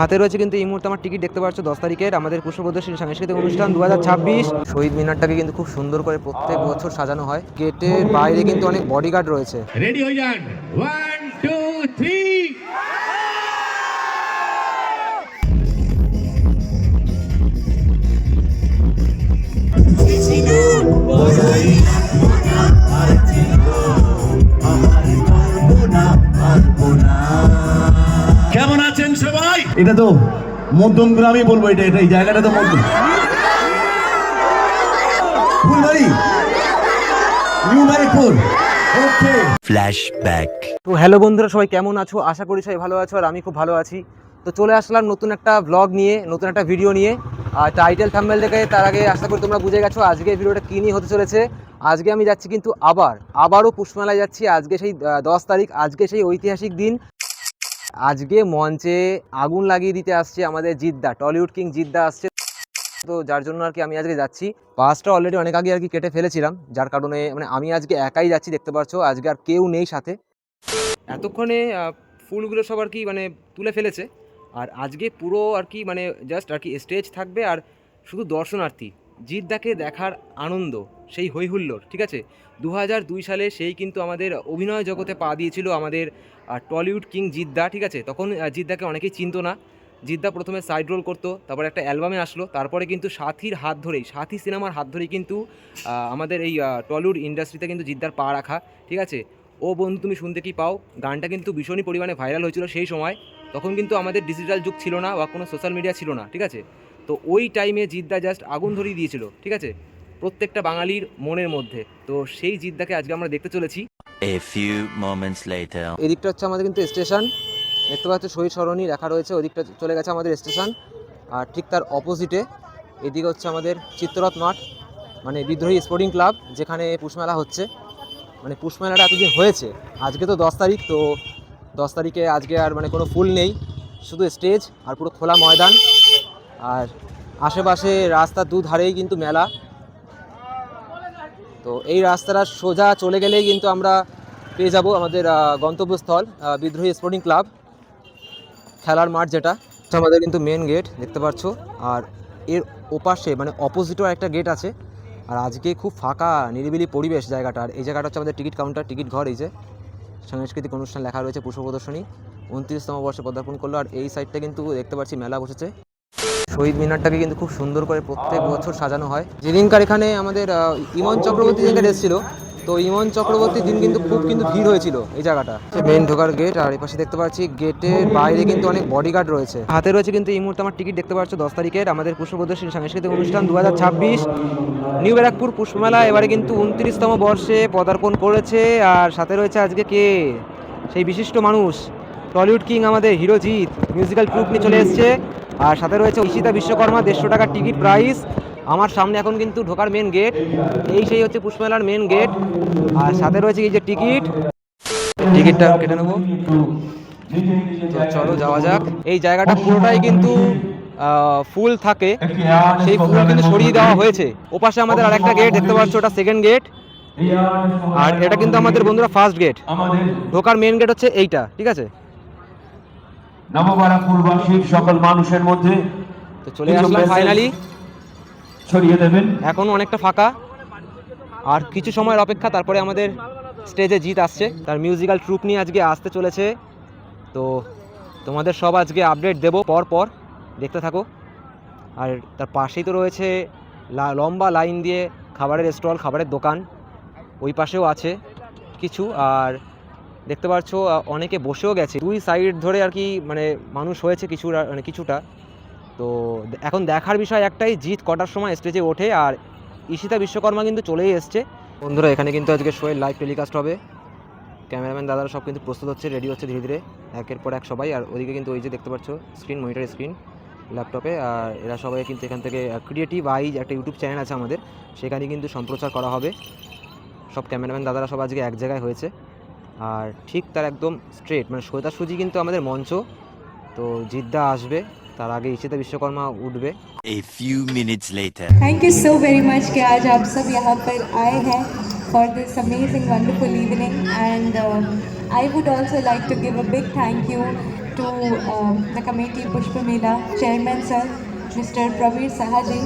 হাতে রয়েছে কিন্তু এই মুহূর্তে আমার টিকিট দেখতে পাচ্ছ, দশ তারিখের আমাদের পুষ্প প্রদর্শনী সাংস্কৃতিক অনুষ্ঠান দু হাজার ছাব্বিশ। শহীদ মিনারটাকে কিন্তু খুব সুন্দর করে প্রত্যেক বছর সাজানো হয়। গেটের বাইরে কিন্তু অনেক বডিগার্ড রয়েছে। রেডি হয়ে যান। ওয়ান টু থ্রি এটা তো মধ্যম গ্রামই বলব এটা এটা এই জায়গাটা তো মধ্যম Phulbari new Barrackpore okay Flashback. তো হ্যালো বন্ধুরা সবাই কেমন আছো? আশা করি সবাই ভালো আছো আর আমি খুব ভালো আছি। তো চলে আসলাম নতুন একটা ব্লগ নিয়ে নতুন একটা ভিডিও নিয়ে। আর টাইটেল থাম্বেল দেখে তার আগে আশা করি তোমরা বুঝে গেছো আজকে ভিডিওটা কী নিয়ে হতে চলেছে। আজকে আমি যাচ্ছি কিন্তু আবার আবারও পুষ্পমেলায় যাচ্ছি। আজকে সেই দশ তারিখ আজকে সেই ঐতিহাসিক দিন। আজকে মঞ্চে আগুন লাগিয়ে দিতে আসছে আমাদের জিদ্দা, টলিউড কিং জিদ্দা আসছে। তো যার জন্য আর কি আমি আজকে যাচ্ছি। পাসটা অলরেডি অনেক আগে আর কি কেটে ফেলেছিলাম, যার কারণে মানে আমি আজকে একাই যাচ্ছি, দেখতে পাচ্ছ, আজকে আর কেউ নেই সাথে। এতক্ষণে ফুলগুলো সব আর কি মানে তুলে ফেলেছে। আর আজকে পুরো আর কি মানে জাস্ট আর কি স্টেজ থাকবে, আর শুধু দর্শনার্থী, জিদ্দাকে দেখার আনন্দ। সেই হৈহুল্লোর, ঠিক আছে? দু দুই সালে সেই কিন্তু আমাদের অভিনয় জগতে পা দিয়েছিল আমাদের টলিউড কিং জিদ্দা, ঠিক আছে? তখন জিদ্দাকে অনেকেই চিনতো না। জিদ্দা প্রথমে সাইড রোল করতো, তারপর একটা অ্যালবামে আসলো, তারপরে কিন্তু সাথীর হাত ধরেই, সাথী সিনেমার হাত ধরেই কিন্তু আমাদের এই টলিউড ইন্ডাস্ট্রিতে কিন্তু জিদ্দার পা রাখা, ঠিক আছে? ও বন্ধু, তুমি শুনতে কি পাও? গানটা কিন্তু ভীষণই পরিমাণে ভাইরাল হয়েছিল সেই সময়। তখন কিন্তু আমাদের ডিজিটাল যুগ ছিল না বা কোনো সোশ্যাল মিডিয়া ছিল না, ঠিক আছে? তো ওই টাইমে জিদ্দা জাস্ট আগুন ধরিয়ে দিয়েছিল, ঠিক আছে? প্রত্যেকটা বাঙালির মনের মধ্যে। তো সেই জিদ্দাকে আজকে আমরা দেখতে চলেছি। A few moments later. এদিকটা হচ্ছে আমাদের কিন্তু স্টেশন। দেখতে পাচ্ছ শহীদ সরণি লেখা রয়েছে ওদিকটা চলে গেছে আমাদের স্টেশন। আর ঠিক তার অপোজিটে এদিকে হচ্ছে আমাদের চিত্তরথ মাঠ মানে বিদ্রোহী স্পোর্টিং ক্লাব যেখানে পুষ্মেলা হচ্ছে। মানে পুষ্মেলাটা এতদিন হয়েছে। আজকে তো দশ তারিখ তো দশ তারিখে আজকে আর মানে কোনো ফুল নেই। শুধু স্টেজ আর পুরো খোলা ময়দান। আর আশেপাশে রাস্তার দুধারেই কিন্তু মেলা। তো এই রাস্তাটা সোজা চলে গেলেই কিন্তু আমরা পেয়ে যাব আমাদের গন্তব্যস্থল বিদ্রোহী স্পোর্টিং ক্লাব খেলার মাঠ যেটা। আমাদের কিন্তু মেন গেট দেখতে পাচ্ছ। আর এর ওপাশে মানে অপোজিটও একটা গেট আছে। আর আজকে খুব ফাঁকা, নিরিবিলি পরিবেশ জায়গাটা। আর এই জায়গাটা হচ্ছে আমাদের টিকিট কাউন্টার টিকিট ঘর এই যে। সাংস্কৃতিক অনুষ্ঠান লেখা রয়েছে, পুষ্প প্রদর্শনী। উনত্রিশতম বর্ষে পদার্পণ করল। আর এই সাইডটা কিন্তু দেখতে পাচ্ছি, মেলা বসেছে। শহীদ মিনারটাকে কিন্তু খুব সুন্দর করে প্রত্যেক বছর সাজানো হয়। যেদিনকার এখানে আমাদের ইমন চক্রবর্তী যেদিনকার এসেছিল, তো ইমন চক্রবর্তীর দিন কিন্তু খুব কিন্তু ভিড় হয়েছিল এই জায়গাটা। মেন ঢোকার গেট আর এই পাশে দেখতে পাচ্ছি গেটের বাইরে কিন্তু অনেক বডিগার্ড রয়েছে। হাতে রয়েছে কিন্তু এই মুহূর্তে আমার টিকিট দেখতে পাচ্ছ দশ তারিখের, আমাদের পুষ্প প্রদর্শনী সাংস্কৃতিক অনুষ্ঠান দু হাজার ছাব্বিশ নিউ ব্যারাকপুর পুষ্পমেলা, এবারে কিন্তু উনত্রিশতম বর্ষে পদার্পণ করেছে, আর সাথে রয়েছে আজকে কে? সেই বিশিষ্ট মানুষ, টলিউড কিং আমাদের হিরোজিৎ মিউজিক্যাল ট্রুপ নিয়ে চলে এসছে। আর সাথে রয়েছে ঈশিতা বিশ্বকর্মা, দেড়শো টাকার টিকিট প্রাইস। আমার সামনে এখন কিন্তু ঢোকার মেন গেট এই সেই হচ্ছে পুষ্পমেলার মেন গেট আর সাথে রয়েছে এই যে টিকিট। টিকিটটা কেটে নেব। চলো যাওয়া যাক। এই জায়গাটা পুরোটাই কিন্তু ফুল থাকে। সেই ফুল কিন্তু সরিয়ে দেওয়া হয়েছে। ওপাশে আমাদের আরেকটা গেট দেখতে পাচ্ছ, ওটা সেকেন্ড গেট আর এটা কিন্তু আমাদের বন্ধুরা ফার্স্ট গেট ঢোকার মেন গেট হচ্ছে এইটা, ঠিক আছে? নববারাকপুরবাসীর সকল মানুষের মধ্যে তো চলে আসলাম ফাইনালি ছড়িয়ে দেবেন। এখন অনেকটা ফাঁকা। আর কিছু সময়ের অপেক্ষা তারপরে আমাদের স্টেজে জিত আসছে। তার মিউজিক্যাল ট্রুপ নিয়ে আজকে আসতে চলেছে। তো তোমাদের সব আজকে আপডেট দেবো পর পর। দেখতে থাকো। আর তার পাশেই তো রয়েছে লম্বা লাইন দিয়ে খাবারের স্টল খাবারের দোকান। ওই পাশেও আছে কিছু। আর দেখতে পাচ্ছ অনেকে বসেও গেছে। দুই সাইড ধরে আর কি মানে মানুষ হয়েছে কিছু মানে কিছুটা। তো এখন দেখার বিষয় একটাই জিত কটার সময় স্টেজে ওঠে আর ঈশিতা বিশ্বকর্মা কিন্তু চলেই এসছে। বন্ধুরা, এখানে কিন্তু আজকে শোয়ের লাইভ টেলিকাস্ট হবে। ক্যামেরাম্যান দাদারা সব কিন্তু প্রস্তুত হচ্ছে রেডি হচ্ছে ধীরে ধীরে। একের পর এক সবাই, আর ওইদিকে কিন্তু ওই যে দেখতে পাচ্ছ স্ক্রিন মনিটর স্ক্রিন ল্যাপটপে আর এরা সবাই কিন্তু এখান থেকে ক্রিয়েটিভ আইজ একটা ইউটিউব চ্যানেল আছে আমাদের, সেখানে কিন্তু সম্প্রচার করা হবে। সব ক্যামেরাম্যান দাদারা সব আজকে এক জায়গায় হয়েছে। আর ঠিক তার একদম স্ট্রেট মানে সোজাসুজি কিন্তু আমাদের মঞ্চ তো জিদ্দা আসবে তার আগে ঈশিতা বিশ্বকর্মা উঠবে A few minutes later. Thank you so very much कि आज आप सब यहाँ पर आए हैं for this amazing wonderful evening and I would also like to give a big thank you to um, the committee Pushpa Mela, Chairman Sir, Mr. Pravir Sahaji,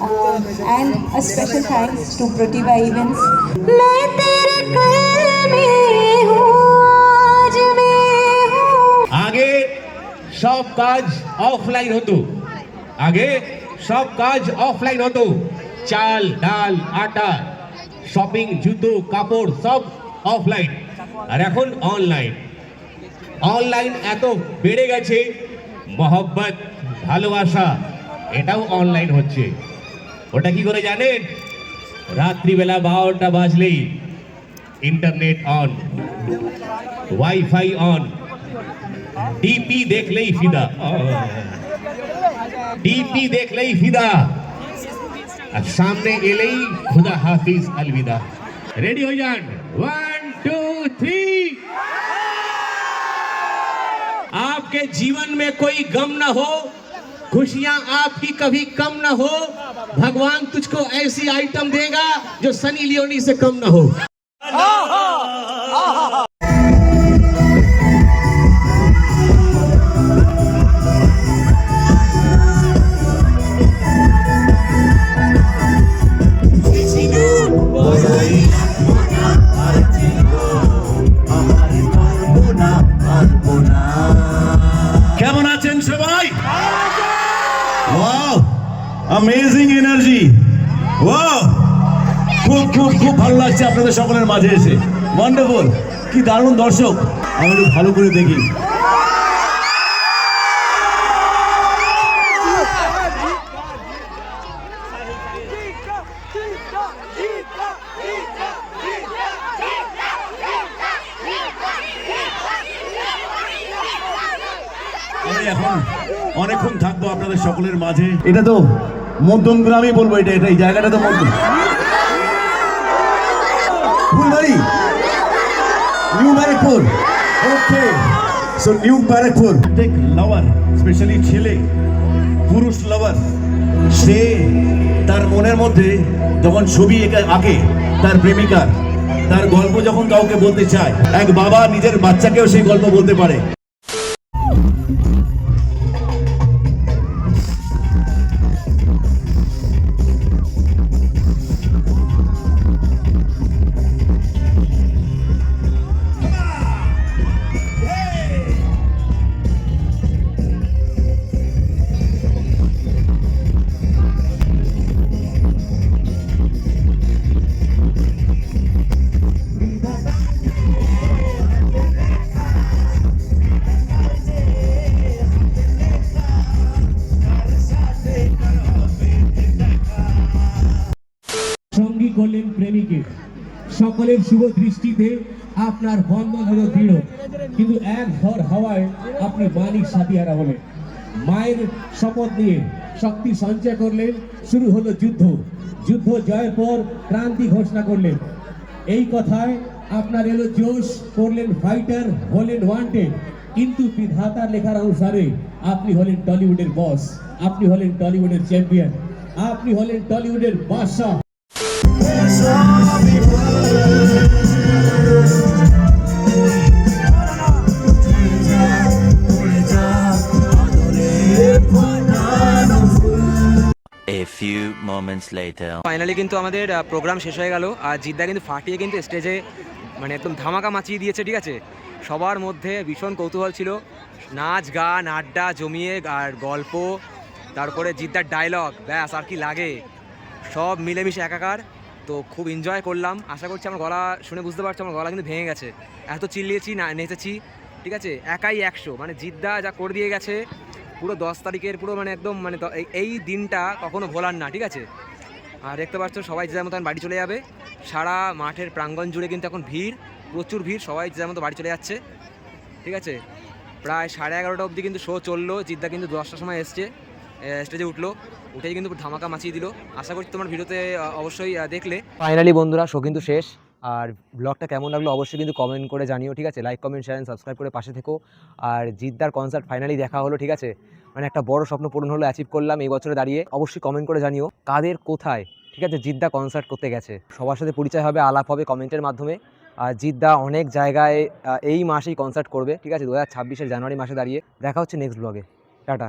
um, and a special thanks to Protiva Events. সব কাজ offline হতো। আগে সব কাজ offline হতো। চাল, ডাল, আটা শপিং জুতো, কাপড় সব অফলাইন আর এখন অনলাইন অনলাইন এত বেড়ে গেছে, মহব্বত, ভালোবাসা, এটাও অনলাইন হচ্ছে। ওটা কি করে জানেন? রাত্রিবেলা বারোটা বাজলেই internet on WiFi on D P देख ले फिदा। डीपी देख ले फिदा। अब सामने एले खुदा हाफिज अलविदा। रेडी हो जान? वन टू थ्री आपके जीवन में कोई गम ना हो, खुशियाँ आपकी कभी कम ना हो, भगवान तुझको ऐसी आइटम देगा जो सनी लियोनी से कम ना हो। ভালো লাগছে আপনাদের সকলের মাঝে এসে। ওয়ান্ডারফুল কি দারুণ দর্শক। আমি ভালো করে দেখি। এখন অনেকক্ষণ থাকব আপনাদের সকলের মাঝে। এটা তো মধ্যম গ্রামই বলব, এটা এটা এই জায়গাটা তো মধ্যম। Phulbari new Barrackpore okay so new Barrackpore প্রত্যেক লাভার স্পেশালি ছেলে পুরুষ লাভার সে তার মনের মধ্যে যখন ছবি এঁকে, আঁকে, তার প্রেমিকার, তার গল্প যখন কাউকে বলতে চায়, এক বাবা নিজের বাচ্চাকেও সেই গল্প বলতে পারে। সকলের শুভ দৃষ্টিতে আপনার বন্ধন হলো দৃঢ়। কিন্তু এক ঝড় হাওয়ায় আপনি মালিক সাথিয়ারা হলেন। মায়ের শপথ নিয়ে শক্তি সঞ্চয় করলেন, শুরু হলো যুদ্ধ। যুদ্ধ জয়ের পর ক্রান্তি ঘোষণা করলেন। এই কথায় আপনার এলো জোশ, করলেন ফাইটার, হলেন ওয়ান্টেড। কিন্তু বিধাতার লেখার অনুসারে আপনি হলেন টলিউডের বস, আপনি হলেন টলিউডের চ্যাম্পিয়ন, আপনি হলেন টলিউডের বাদশাহ। Few moments later. ফাইনালি কিন্তু আমাদের প্রোগ্রাম শেষ হয়ে গেল। আর জিদ্দা কিন্তু ফাটিয়ে কিন্তু স্টেজে মানে একদম ধামাকা মাচিয়ে দিয়েছে, ঠিক আছে? সবার মধ্যে ভীষণ কৌতূহল ছিল। নাচ, গান, আড্ডা জমিয়ে, আর গল্প, তারপরে জিদ্দার ডায়লগ ব্যাস, আর কি লাগে? সব মিলেমিশে একাকার। তো খুব এনজয় করলাম। আশা করছি আমার গলা শুনে বুঝতে পারছ, আমার গলা কিন্তু ভেঙে গেছে। এত চিল্লিয়েছি, না, নেচেছি, ঠিক আছে? একাই একশো। মানে জিদ্দা যা করে দিয়ে গেছে পুরো দশ তারিখের পুরো মানে একদম মানে এই- দিনটা কখনো ভোলার না, ঠিক আছে? আর দেখতে পাচ্ছ সবাই যে যার মতো বাড়ি চলে যাবে। সারা মাঠের প্রাঙ্গণ জুড়ে কিন্তু এখন ভিড়, প্রচুর ভিড়, সবাই যে মতো বাড়ি চলে যাচ্ছে। ঠিক আছে? প্রায় সাড়ে এগারোটা অবধি কিন্তু শো চলল, জিদ্দা কিন্তু দশটার সময় এসছে। স্টেজে উঠল, উঠেই কিন্তু ধামাকা মাচিয়ে দিল। আশা করছি তোমার ভিডিওতে অবশ্যই দেখলে। ফাইনালি বন্ধুরা শো কিন্তু শেষ। আর ব্লগটা কেমন লাগল অবশ্যই কিন্তু কমেন্ট করে জানিও, ঠিক আছে? লাইক কমেন্ট শেয়ার সাবস্ক্রাইব করে পাশে থেকো। আর জিদ্দার কনসার্ট ফাইনালি দেখা হলো, ঠিক আছে? মানে একটা বড় স্বপ্ন পূরণ হলো অ্যাচিভ করলাম এই বছরে দাঁড়িয়ে। অবশ্যই কমেন্ট করে জানিও কাদের কোথায়, ঠিক আছে? জিদ্দা কনসার্ট করতে গেছে। সবার সাথে পরিচয় হবে, আলাপ হবে কমেন্টের মাধ্যমে। আর জিদ্দা অনেক জায়গায় এই মাসেই কনসার্ট করবে, ঠিক আছে? দু হাজার জানুয়ারি মাসে দাঁড়িয়ে। দেখা হচ্ছে নেক্সট ব্লগে টাটা।